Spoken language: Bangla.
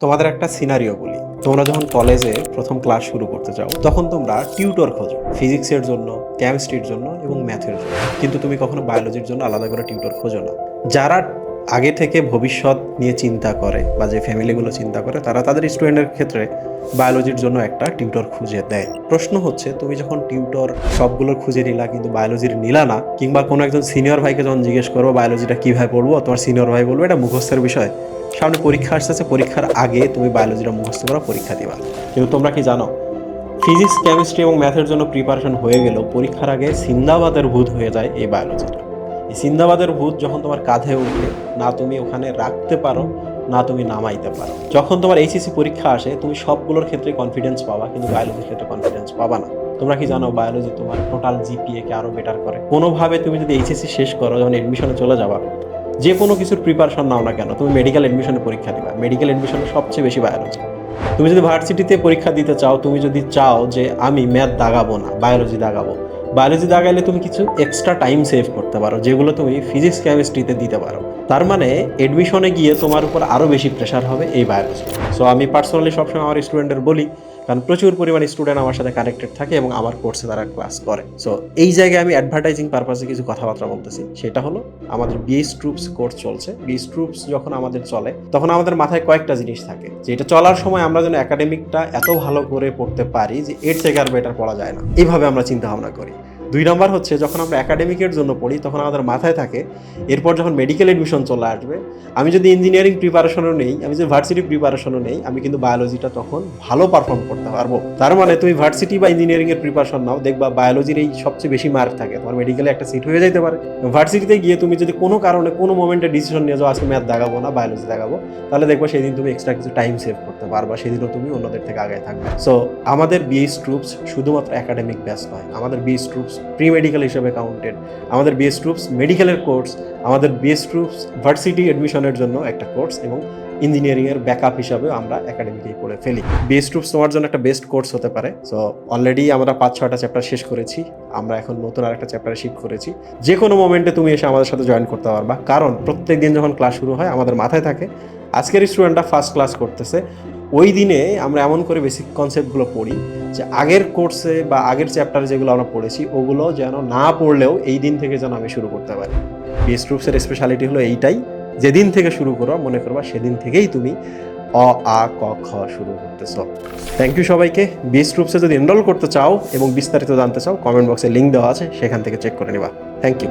তোমাদের একটা সিনারিও বলি। তোমরা যখন কলেজে প্রথম ক্লাস শুরু করতে চাও, তখন তোমরা টিউটর খোঁজো। ফিজিক্সের জন্য কেমিস্ট্রির জন্য এবং ম্যাথের জন্য। কিন্তু তুমি কখনো বায়োলজির জন্য আলাদা করে টিউটর খোঁজো না। যারা আগে থেকে ভবিষ্যৎ নিয়ে চিন্তা করে বা যে ফ্যামিলিগুলো চিন্তা করে, তারা তাদের স্টুডেন্টের ক্ষেত্রে বায়োলজির জন্য একটা টিউটর খুঁজে দেয়। প্রশ্ন হচ্ছে, তুমি যখন টিউটর সবগুলো খুঁজে নিলা কিন্তু বায়োলজির নিলা না, কিংবা কোনো একজন সিনিয়র ভাইকে যখন জিজ্ঞেস করব বায়োলজিটা কীভাবে পড়ব? তোমার সিনিয়র ভাই বলব, এটা মুখস্থের বিষয়। সামনে পরীক্ষা আসতেছে, পরীক্ষার আগে তুমি বায়োলজিটা মুখস্থ করা, পরীক্ষা দিবা। কিন্তু তোমরা কি জানো ফিজিক্স কেমিস্ট্রি এবং ম্যাথের জন্য প্রিপারেশন হয়ে গেলেও পরীক্ষার আগে সিন্দাবাদের ভূত হয়ে যায় এই বায়োলজিটা এই সিন্দাবাদের ভূত যখন তোমার কাঁধে উঠে, না তুমি ওখানে রাখতে পারো, না তুমি নামাইতে পারো। যখন তোমার এইচএসসি পরীক্ষা আসে, তুমি সবগুলোর ক্ষেত্রে কনফিডেন্স পাবা, কিন্তু বায়োলজির ক্ষেত্রে কনফিডেন্স পাবা না। তোমরা কি জানো বায়োলজি তোমার টোটাল জিপিএ কে আরও বেটার করে? কোনোভাবে তুমি যদি এইচএসসি শেষ করো, যখন এডমিশনে চলে যাবা যে কোনো কিছুর প্রিপারেশন নাও না কেন, তুমি মেডিকেল এডমিশনে পরীক্ষা দিবা। মেডিকেল এডমিশনে সবচেয়ে বেশি বায়োলজি তুমি যদি ভার্সিটিতে পরীক্ষা দিতে চাও, তুমি যদি চাও যে আমি ম্যাথ দাগাবো না বায়োলজি দাগাবো বায়োলজি দাগাইলে তুমি কিছু এক্সট্রা টাইম সেভ করতে পারো, যেগুলো তুমি ফিজিক্স কেমিস্ট্রিতে দিতে পারো। তার মানে এডমিশনে গিয়ে তোমার উপর আরও বেশি প্রেশার হবে এই বায়োলজি সো আমি পার্সোনালি সবসময় আমার স্টুডেন্টের বলি কারণ প্রচুর পরিমাণে স্টুডেন্ট আমার সাথে কানেক্টেড থাকে এবং আমার কোর্সে তারা ক্লাস করে। সো এই জায়গায় আমি অ্যাডভার্টাইজিং পারপাসে কিছু কথাবার্তা বলতেছি। সেটা হলো, আমাদের বিএস ট্রুপস কোর্স চলছে। বিএস ট্রুপস যখন আমাদের চলে, তখন আমাদের মাথায় কয়েকটা জিনিস থাকে। যে এটা চলার সময় আমরা যেন একাডেমিকটা এত ভালো করে পড়তে পারি যে এর থেকে আর বেটার পড়া যায় না। এইভাবে আমরা চিন্তা ভাবনা করি। দুই নম্বর হচ্ছে, যখন আমরা একাডেমিকের জন্য পড়ি, তখন আমাদের মাথায় থাকে, এরপর যখন মেডিকেল এডমিশন চলে আসবে, আমি যদি ইঞ্জিনিয়ারিং প্রিপারেশনও নেই, আমি যদি ভার্সিটি প্রিপারেশনও নেই, আমি কিন্তু বায়োলজিটা তখন ভালো পারফর্ম করতে পারব। তার মানে তুমি ভার্সিটি বা ইঞ্জিনিয়ারিংয়ের প্রিপারেশন নাও, দেখবা বায়োলজির এই সবচেয়ে বেশি মার্ক থাকে, তোমার মেডিকেলে একটা সিট হয়ে যেতে পারে। ভার্সিটিতে গিয়ে তুমি যদি কোনো কারণে, কোনো মোমেন্টে ডিসিশন নিয়ে যাও, আজকে ম্যাথ দেখাবো না বায়োলজি দেখাবো, তাহলে দেখব সেদিন তুমি এক্সট্রা কিছু টাইম সেভ করতে পারবা, সেদিনও তুমি অন্যদের থেকে আগে থাকবে। সো আমাদের বিএস ট্রুপস শুধুমাত্র একাডেমিক ব্যাস নয়, আমাদের বিএস ট্রুপস প্রি মেডিকেল হিসেবে কাউন্টেড আমাদের বিএস ট্রুপস মেডিকেলের কোর্স আমাদের বিএস ট্রুপস ভার্সিটি এডমিশনের জন্য একটা কোর্স এবং ইঞ্জিনিয়ারিংয়ের ব্যাকআপ হিসাবে আমরা একাডেমিকেই পড়ে ফেলি। বিএস ট্রুপস তোমার জন্য একটা বেস্ট কোর্স হতে পারে। সো অলরেডি আমরা পাঁচ, ছয়টা চ্যাপ্টার শেষ করেছি। আমরা এখন নতুন আরেকটা চ্যাপ্টারে শিফট করেছি। যে কোনো মোমেন্টে তুমি এসে আমাদের সাথে জয়েন করতে পারবা। কারণ প্রত্যেক দিন যখন ক্লাস শুরু হয়, আমাদের মাথায় থাকে, আজকের স্টুডেন্টরা ফার্স্ট ক্লাস করতেছে। ওই দিনে আমরা এমন করে বেসিক কনসেপ্টগুলো পড়ি যে আগের কোর্সে বা আগের চ্যাপ্টারে যেগুলো আমরা পড়েছি, ওগুলো যেন না পড়লেও এই দিন থেকে যেন আমি শুরু করতে পারি। বিএস ট্রুপসের স্পেশালিটি হলো এইটাই, যেদিন থেকে শুরু করো মনে করবা সেদিন থেকেই তুমি অ, আ, ক, খ শুরু করতেছ। থ্যাংক ইউ সবাইকে। বিএস ট্রুপসে যদি এনরোল করতে চাও এবং বিস্তারিত জানতে চাও কমেন্ট বক্সে লিঙ্ক দেওয়া আছে, সেখান থেকে চেক করে নিবা। Thank you